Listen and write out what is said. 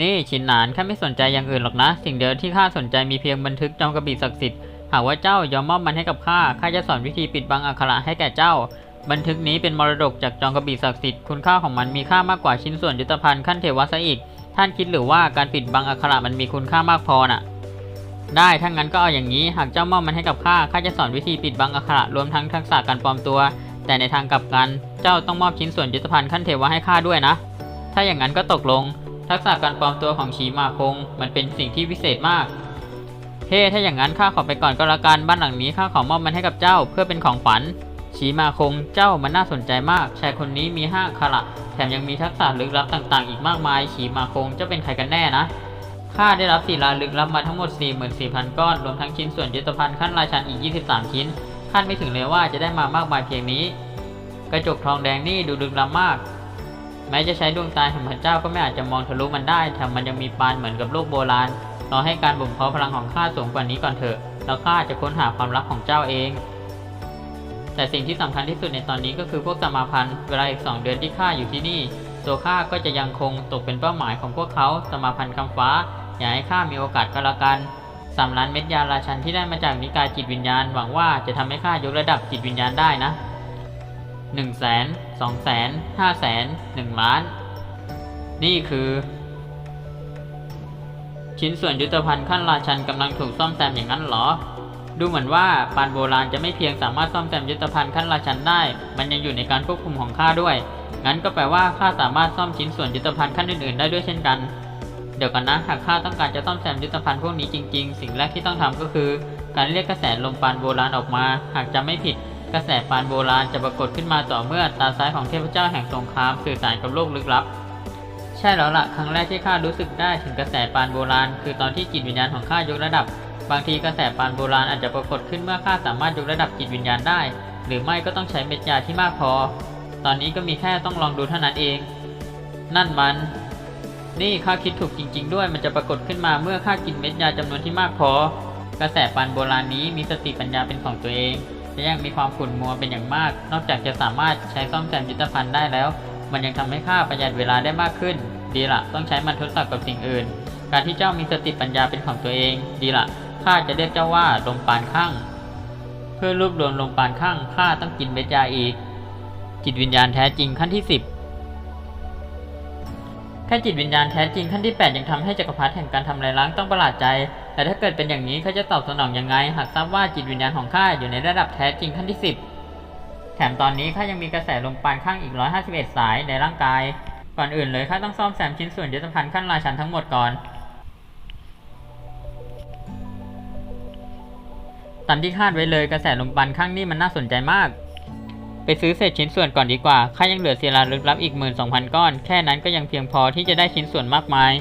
นี่ชินหนานข้าไม่สนใจอย่างอื่นหรอกนะ สิ่งเดียวที่ข้าสนใจมีเพียงบันทึกจอมกระบี่ศักดิ์สิทธิ์หากว่าเจ้ายอมมอบมันให้กับข้าข้าจะสอนวิธีปิดบังอักขระให้แก่เจ้า บันทึกนี้เป็นมรดกจากจอมกระบี่ศักดิ์สิทธิ์คุณค่าของมันมีค่ามากกว่าชิ้นส่วนยุทธภัณฑ์ขั้นเทวะซะอีก ท่านคิดหรือว่าการปิดบังอักขระมันมีคุณค่ามากพอน่ะ ได้ถ้างั้นก็เอาอย่างนี้ หากเจ้ามอบมันให้กับข้าข้าจะสอนวิธีปิดบังอักขระรวมทั้งทักษะการปลอมตัว แต่ในทางกลับกันเจ้าต้องมอบชิ้นส่วนยุทธภัณฑ์ขั้นเทวะให้ข้าด้วยนะ ถ้าอย่างนั้นก็ตกลง ทักษะการปลอมตัวของชีมาคง มันเป็นสิ่งที่พิเศษมาก เฮ้ ถ้าอย่างนั้นข้าขอไปก่อนก็แล้วกัน บ้านหลังนี้ข้าขอมอบมันให้กับเจ้า เพื่อเป็นของขวัญ ชีมาคง เจ้ามันน่าสนใจมาก ชายคนนี้มีห้าอักขระแถมยังมีทักษะลึกลับต่างๆ อีกมากมาย ชีมาคงเจ้าเป็นใครกันแน่นะ ข้าได้รับศิลาลึกลับมาทั้งหมด 44,000 ก้อน รวมทั้งชิ้นส่วนยุทธภัณฑ์ขั้นราชันอีก 23 ชิ้น คาดไม่ถึงเลยว่าจะได้มามากมายเพียงนี้ กระจกทองแดงนี่ดูลึกล้ำมาก แม้จะใช้ดวงตาแห่งพระเจ้าก็ไม่อาจจะมองทะลุมันได้แถมมันยังมีปานเหมือนกับโลกโบราณ รอให้การบ่มเพาะพลังของข้าสูงกว่านี้ก่อนเถอะ แล้วข้าจะค้นหาความลับของเจ้าเอง แต่สิ่งที่สำคัญที่สุดในตอนนี้ก็คือพวกสมาพันธ์ เวลาอีกสองเดือนที่ข้าอยู่ที่นี่ ตัวข้าก็จะยังคงตกเป็นเป้าหมายของพวกเขาสมาพันธ์คำฟ้า อย่าให้ข้ามีโอกาสก็แล้วกันสามล้านเม็ดยาราชันที่ได้มาจากนิกายจิตวิญญาณ หวังว่าจะทำให้ข้ายกระดับจิตวิญญาณได้นะ หนึ่งแสนสองแสนห้าแสนหนึ่งล้าน นี่คือ ชิ้นส่วนยุทธภัณฑ์ขั้นราชันกำลังถูกซ่อมแซมอย่างนั้นหรอ ดูเหมือนว่าปานโบราณจะไม่เพียงสามารถซ่อมแซมยุทธภัณฑ์ขั้นราชันได้ มันยังอยู่ในการควบคุมของข้าด้วย งั้นก็แปลว่าข้าสามารถซ่อมชิ้นส่วนยุทธภัณฑ์ขั้นอื่นๆได้ด้วยเช่นกัน เดี๋ยวกันนะ หากข้าต้องการจะซ่อมแซมยุทธภัณฑ์พวกนี้จริง ๆ สิ่งแรกที่ต้องทำก็คือ การเรียกกระแสลมปานโบราณออกมา หากจำไม่ผิด กระแสปานโบราณจะปรากฏขึ้นมาต่อเมื่อตาซ้ายของเทพเจ้าแห่งสงครามสื่อสารกับโลกลึกลับ ใช่แล้วล่ะ ครั้งแรกที่ข้ารู้สึกได้ถึงกระแสปานโบราณ คือตอนที่จิตวิญญาณของข้ายกระดับ บางทีกระแสปานโบราณอาจจะปรากฏขึ้นเมื่อข้าสามารถยกระดับจิตวิญญาณได้ หรือไม่ก็ต้องใช้เม็ดยาที่มากพอ ตอนนี้ก็มีแค่ต้องลองดูเท่านั้นเอง นั่นมัน นี่ข้าคิดถูกจริง ๆ ด้วย มันจะปรากฏขึ้นมาเมื่อข้ากินเม็ดยาจำนวนที่มากพอ กระแสปานโบราณนี้มีสติปัญญาเป็นของตัวเอง และยังมีความขุ่นมัวเป็นอย่างมาก นอกจากจะสามารถใช้ซ่อมแซมยุทธภัณฑ์ได้แล้ว มันยังทำให้ข้าประหยัดเวลาได้มากขึ้น ดีละต้องใช้มันทดสอบกับสิ่งอื่น การที่เจ้ามีสติปัญญาเป็นของตัวเอง ดีละข้าจะเรียกเจ้าว่าลมปานข้างเพื่อรวบรวมลมปานข้างข้าต้องกินเบญจาอีก จิตวิญญาณแท้จริงขั้นที่ 10 แค่จิตวิญญาณแท้จริงขั้นที่ 8 ยังทำให้จักรพรรดิแห่งการทำลายล้างต้องประหลาดใจ แต่ถ้าเกิดเป็นอย่างนี้เขาจะตอบสนองยังไง หากทราบว่าจิตวิญญาณของข้าอยู่ในระดับแท้จริงขั้นที่ 10 แถมตอนนี้ข้ายังมีกระแสลมปานข้างอีก 151 สายในร่างกาย ก่อนอื่นเลยข้าต้องซ่อมแซมชิ้นส่วนยุทธภัณฑ์ขั้นราชันทั้งหมดก่อนตามที่คาดไว้เลยกระแสลมปานข้างนี่มันน่าสนใจมาก ไปซื้อเศษชิ้นส่วนก่อนดีกว่าข้ายังเหลือศิลาลึกลับอีก 12,000 ก้อน แค่นั้นก็ยังเพียงพอที่จะได้ชิ้นส่วนมากมาย